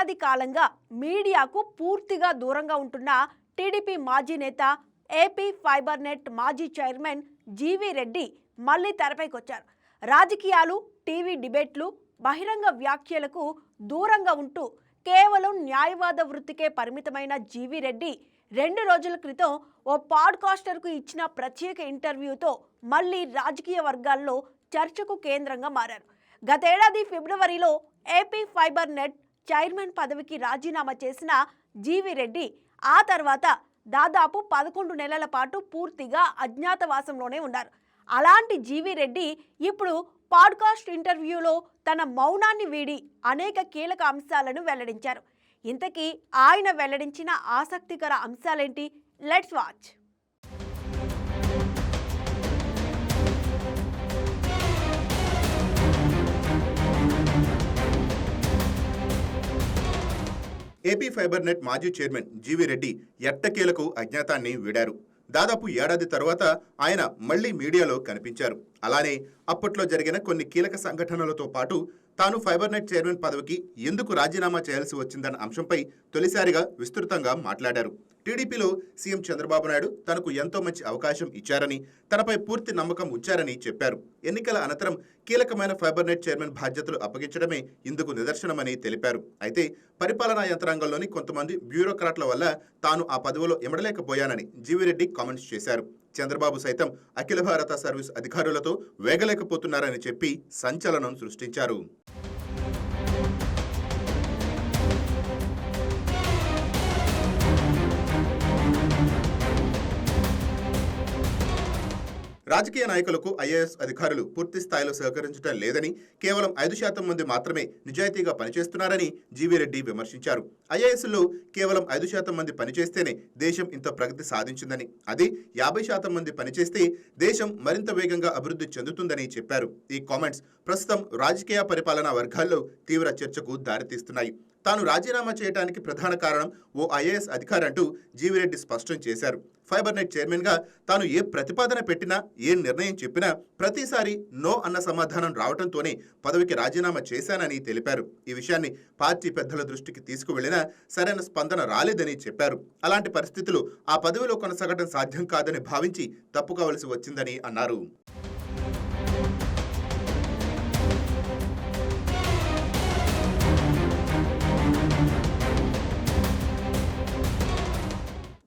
ఏడాది కాలంగా మీడియాకు పూర్తిగా దూరంగా ఉంటున్న టీడీపీ మాజీ నేత ఏపీ ఫైబర్ నెట్ మాజీ చైర్మన్ జీవీ రెడ్డి మళ్ళీ తెరపైకొచ్చారు. రాజకీయాలు టీవీ డిబేట్లు బహిరంగ వ్యాఖ్యలకు దూరంగా ఉంటూ కేవలం న్యాయవాద వృత్తికే పరిమితమైన జీవీ రెడ్డి రెండు రోజుల క్రితం ఓ పాడ్కాస్టర్కు ఇచ్చిన ప్రత్యేక ఇంటర్వ్యూతో మళ్ళీ రాజకీయ వర్గాల్లో చర్చకు కేంద్రంగా మారారు. గతేడాది ఫిబ్రవరిలో ఏపీ ఫైబర్ నెట్ చైర్మన్ పదవికి రాజీనామా చేసిన జీవి రెడ్డి ఆ తర్వాత దాదాపు పదకొండు నెలల పాటు పూర్తిగా అజ్ఞాతవాసంలోనే ఉన్నారు. అలాంటి జీవి రెడ్డి ఇప్పుడు పాడ్కాస్ట్ ఇంటర్వ్యూలో తన మౌనాన్ని వీడి అనేక కీలక అంశాలను వెల్లడించారు. ఇంతకీ ఆయన వెల్లడించిన ఆసక్తికర అంశాలేంటి? Let's watch. AP fiber net మాజీ చైర్మన్ జీవి రెడ్డి ఎట్టకేలకు అజ్ఞాతాన్ని వీడారు. దాదాపు ఏడాది తర్వాత ఆయన మళ్ళీ మీడియాలో కనిపించారు. అలానే అప్పట్లో జరిగిన కొన్ని కీలక సంఘటనలతో పాటు తాను ఫైబర్నెట్ చైర్మన్ పదవికి ఎందుకు రాజీనామా చేయాల్సి వచ్చిందన్న అంశంపై తొలిసారిగా విస్తృతంగా మాట్లాడారు. టీడీపీలో సీఎం చంద్రబాబు నాయుడు తనకు ఎంతో మంచి అవకాశం ఇచ్చారని తనపై పూర్తి నమ్మకం ఉంచారని చెప్పారు. ఎన్నికల అనంతరం కీలకమైన ఫైబర్నెట్ చైర్మన్ బాధ్యతలు అప్పగించడమే ఇందుకు నిదర్శనమని తెలిపారు. అయితే పరిపాలనా యంత్రాంగంలోని కొంతమంది బ్యూరోక్రాట్ల వల్ల తాను ఆ పదవిలో ఇమడలేకపోయానని జీవిరెడ్డి కామెంట్స్ చేశారు. చంద్రబాబు సైతం అఖిల భారత సర్వీస్ అధికారులతో వేగలేకపోతున్నారని చెప్పి సంచలనం సృష్టించారు. రాజకీయ నాయకులకు ఐఏఎస్ అధికారులు పూర్తి స్థాయిలో సహకరించడం లేదని కేవలం ఐదు శాతం మంది మాత్రమే నిజాయితీగా పనిచేస్తున్నారని జీవీరెడ్డి విమర్శించారు. ఐఏఎస్లో కేవలం ఐదు శాతం మంది పనిచేస్తేనే దేశం ఇంత ప్రగతి సాధించిందని అది యాభై శాతం మంది పనిచేస్తే దేశం మరింత వేగంగా అభివృద్ధి చెందుతుందని చెప్పారు. ఈ కామెంట్స్ ప్రస్తుతం రాజకీయ పరిపాలనా వర్గాల్లో తీవ్ర చర్చకు దారితీస్తున్నాయి. తాను రాజీనామా చేయడానికి ప్రధాన కారణం ఓ ఐఏఎస్ అధికారి అంటూ జీవిరెడ్డి స్పష్టం చేశారు. ఫైబర్ నెట్ చైర్మన్గా తాను ఏ ప్రతిపాదన పెట్టినా ఏ నిర్ణయం చెప్పినా ప్రతిసారి నో అన్న సమాధానం రావడంతోనే పదవికి రాజీనామా చేశానని తెలిపారు. ఈ విషయాన్ని పార్టీ పెద్దల దృష్టికి తీసుకువెళ్ళినా సరైన స్పందన రాలేదని చెప్పారు. అలాంటి పరిస్థితులు ఆ పదవిలో కొనసాగడం సాధ్యం కాదని భావించి తప్పుకోవలసి వచ్చిందని అన్నారు.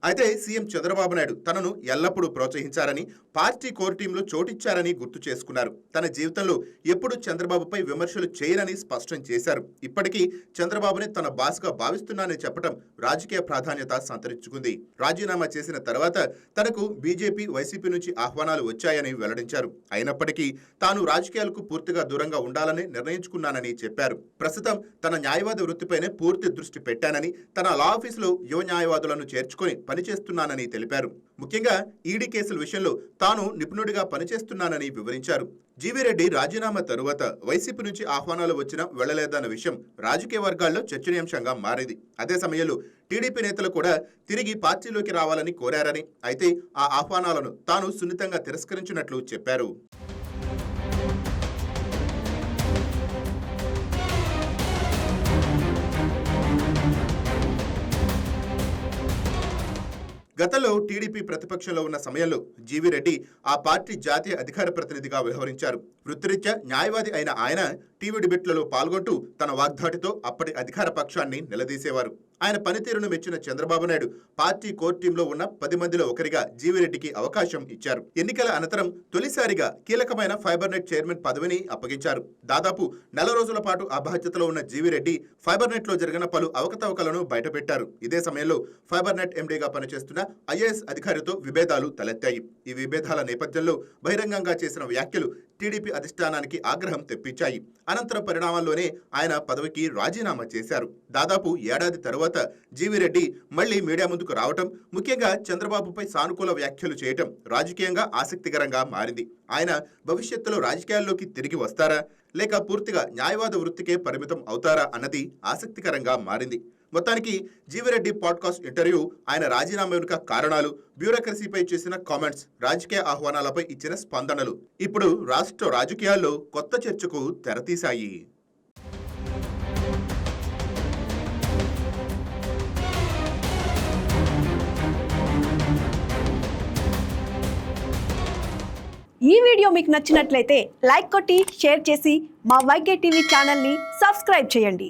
అయితే సీఎం చంద్రబాబు నాయుడు తనను ఎల్లప్పుడూ ప్రోత్సహించారని పార్టీ కోర్ టీంలో చోటిచ్చారని గుర్తు చేసుకున్నారు. తన జీవితంలో ఎప్పుడు చంద్రబాబుపై విమర్శలు చేయనని స్పష్టం చేశారు. ఇప్పటికీ చంద్రబాబుని తన బాస్గా భావిస్తున్నానని చెప్పడం రాజకీయ ప్రాధాన్యత సంతరించుకుంది. రాజీనామా చేసిన తర్వాత తనకు బీజేపీ వైసీపీ నుంచి ఆహ్వానాలు వచ్చాయని వెల్లడించారు. అయినప్పటికీ తాను రాజకీయాలకు పూర్తిగా దూరంగా ఉండాలని నిర్ణయించుకున్నానని చెప్పారు. ప్రస్తుతం తన న్యాయవాద వృత్తిపైనే పూర్తి దృష్టి పెట్టానని తన లా ఆఫీసులో యువ న్యాయవాదులను చేర్చుకొని పనిచేస్తున్నానని తెలిపారు. ముఖ్యంగా ఈడీ కేసుల విషయంలో తాను నిపుణుడిగా పనిచేస్తున్నానని వివరించారు. జీవీరెడ్డి రాజీనామా తరువాత వైసీపీ నుంచి ఆహ్వానాలు వచ్చినా వెళ్ళలేదన్న విషయం రాజకీయ వర్గాల్లో చర్చనీయాంశంగా మారింది. అదే సమయంలో టీడీపీ నేతలు కూడా తిరిగి పార్టీలోకి రావాలని కోరారని అయితే ఆ ఆహ్వానాలను తాను సున్నితంగా తిరస్కరించినట్లు చెప్పారు. గతంలో టీడీపీ ప్రతిపక్షంలో ఉన్న సమయంలో జీవీ రెడ్డి ఆ పార్టీ జాతీయ అధికార ప్రతినిధిగా వ్యవహరించారు. వృత్తిరీత్యా న్యాయవాది అయిన ఆయన టీవీ డిబేట్లలో పాల్గొంటూ తన వాగ్దాటితో అప్పటి అధికార పక్షాన్ని నిలదీసేవారు. ఆయన పనితీరును మెచ్చిన చంద్రబాబు నాయుడు పార్టీ కోర్ టీంలో ఉన్న పది మందిలో ఒకరిగా జీవిరెడ్డికి అవకాశం ఇచ్చారు. ఎన్నికల అనంతరం తొలిసారిగా కీలకమైన ఫైబర్నెట్ చైర్మన్ పదవిని అప్పగించారు. దాదాపు నెల రోజుల పాటు ఆ బాధ్యతలో ఉన్న జీవిరెడ్డి ఫైబర్నెట్లో జరిగిన పలు అవకతవకలను బయటపెట్టారు. ఇదే సమయంలో ఫైబర్నెట్ ఎండీగా పనిచేస్తున్న ఐఏఎస్ అధికారితో విభేదాలు తలెత్తాయి. ఈ విభేదాల నేపథ్యంలో బహిరంగంగా చేసిన వ్యాఖ్యలు టీడీపీ అధిష్టానానికి ఆగ్రహం తెప్పించాయి. అనంతరం పరిణామాల్లోనే ఆయన పదవికి రాజీనామా చేశారు. దాదాపు ఏడాది తరువాత జీవిరెడ్డి మళ్ళీ మీడియా ముందుకు రావటం ముఖ్యంగా చంద్రబాబుపై సానుకూల వ్యాఖ్యలు చేయటం రాజకీయంగా ఆసక్తికరంగా మారింది. ఆయన భవిష్యత్తులో రాజకీయాల్లోకి తిరిగి వస్తారా? లేక పూర్తిగా న్యాయవాద వృత్తికే పరిమితం అవుతారా అన్నది ఆసక్తికరంగా మారింది. మొత్తానికి జీవిరెడ్డి పాడ్కాస్ట్ ఇంటర్వ్యూ ఆయన రాజీనామా వెనుక కారణాలు బ్యూరోక్రసీపై చేసిన కామెంట్స్ రాజకీయ ఆహ్వానాలపై ఇచ్చిన స్పందనలు ఇప్పుడు రాష్ట్ర రాజకీయాల్లో కొత్త చర్చకు తెరతీశాయి. ఈ వీడియో మీకు నచ్చినట్లయితే లైక్ కొట్టి షేర్ చేసి మా వైకే టీవీ ఛానల్ని సబ్స్క్రైబ్ చేయండి.